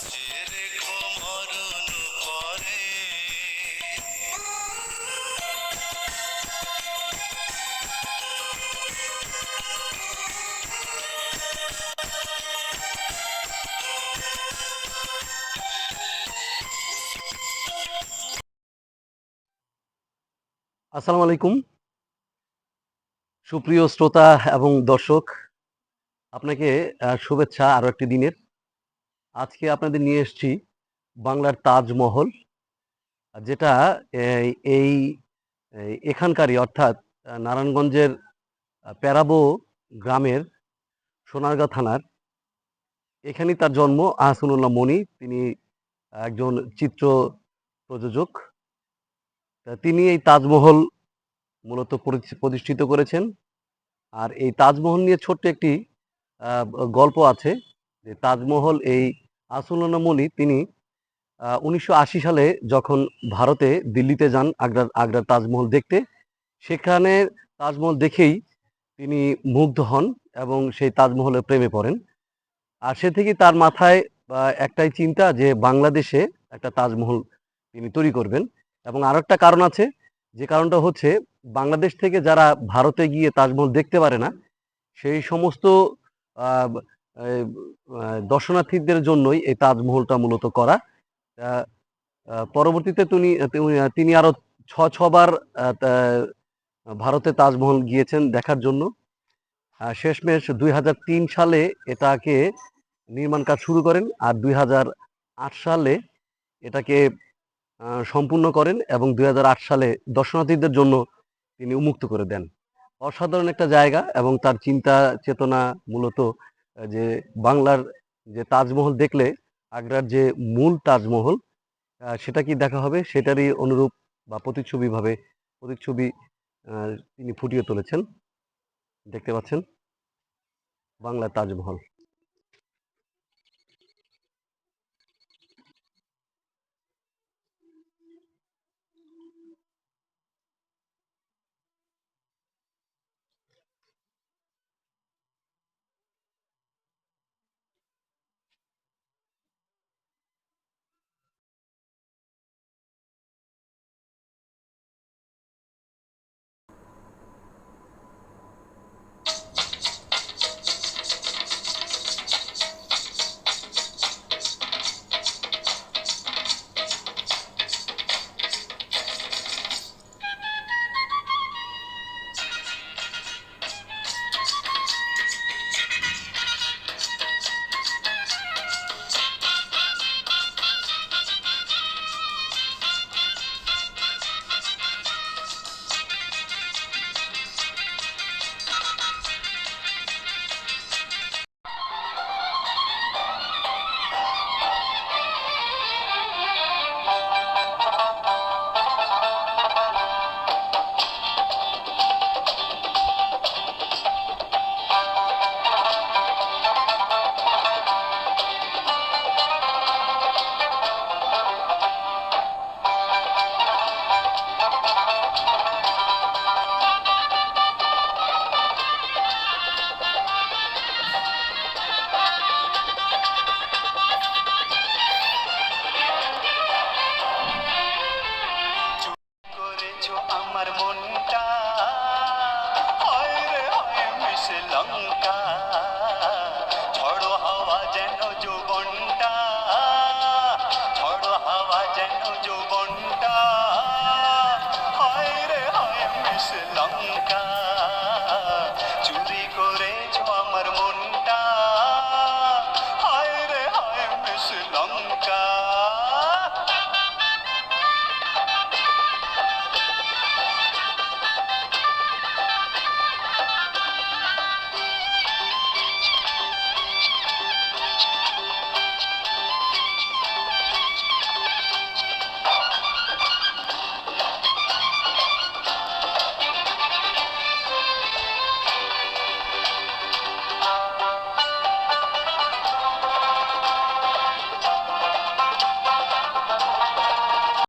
আসসালামু আলাইকুম। সুপ্রিয় শ্রোতা এবং দর্শক আপনাকে শুভেচ্ছা আরও একটি দিনের। আজকে আপনাদের নিয়ে এসছি বাংলার তাজমহল, যেটা এই এখানকারই অর্থাৎ নারায়ণগঞ্জের প্যারাবো গ্রামের সোনারগাঁ থানার। এখানেই তার জন্ম আহসানুল্লাহ মনি, তিনি একজন চিত্র প্রযোজক। তিনি এই তাজমহল মূলত প্রতিষ্ঠিত করেছেন। আর এই তাজমহল নিয়ে ছোট্ট একটি গল্প আছে। যে তাজমহল এই আসুল্লাহ মনি তিনি উনিশশো আশি সালে যখন ভারতে দিল্লিতে যান আগ্রার আগ্রার তাজমহল দেখতে, সেখানে তাজমহল দেখেই তিনি মুগ্ধ হন এবং সেই তাজমহলের প্রেমে পড়েন। আর সে থেকেই তার মাথায় একটাই চিন্তা যে বাংলাদেশে একটা তাজমহল তিনি তৈরি করবেন। এবং আরও একটা কারণ আছে, যে কারণটা হচ্ছে বাংলাদেশ থেকে যারা ভারতে গিয়ে তাজমহল দেখতে পারে না, সেই সমস্ত দর্শনার্থীদের জন্যই এই তাজমহলটা মূলত করা। পরবর্তীতে তিনি তিনি- আরও ছ, ছবার ভারতে তাজমহল গিয়েছেন দেখার জন্য। শেষমেশ দুই সালে এটাকে নির্মাণ কাজ শুরু করেন আর দুই হাজার আট সালে এটাকে সম্পূর্ণ করেন এবং দুই হাজার আট সালে দর্শনার্থীদের জন্য তিনি উন্মুক্ত করে দেন। অসাধারণ একটা জায়গা এবং তার চিন্তা চেতনা মূলত যে বাংলার যে তাজমহল দেখলে আগ্রার যে মূল তাজমহল সেটা কি দেখা হবে? সেটারই অনুরূপ বা প্রতিচ্ছবিভাবে প্রতিচ্ছবি তিনি ফুটিয়ে তুলেছেন। দেখতে পাচ্ছেন? বাংলা তাজমহল। আমার মনটা। হয় রে, হয় মিস লঙ্কা। ঝড় হাওয়া যেন যৌবনটা। ঝড় হাওয়া যেন যৌবনটা। হয় রে, হয় মিস লঙ্কা।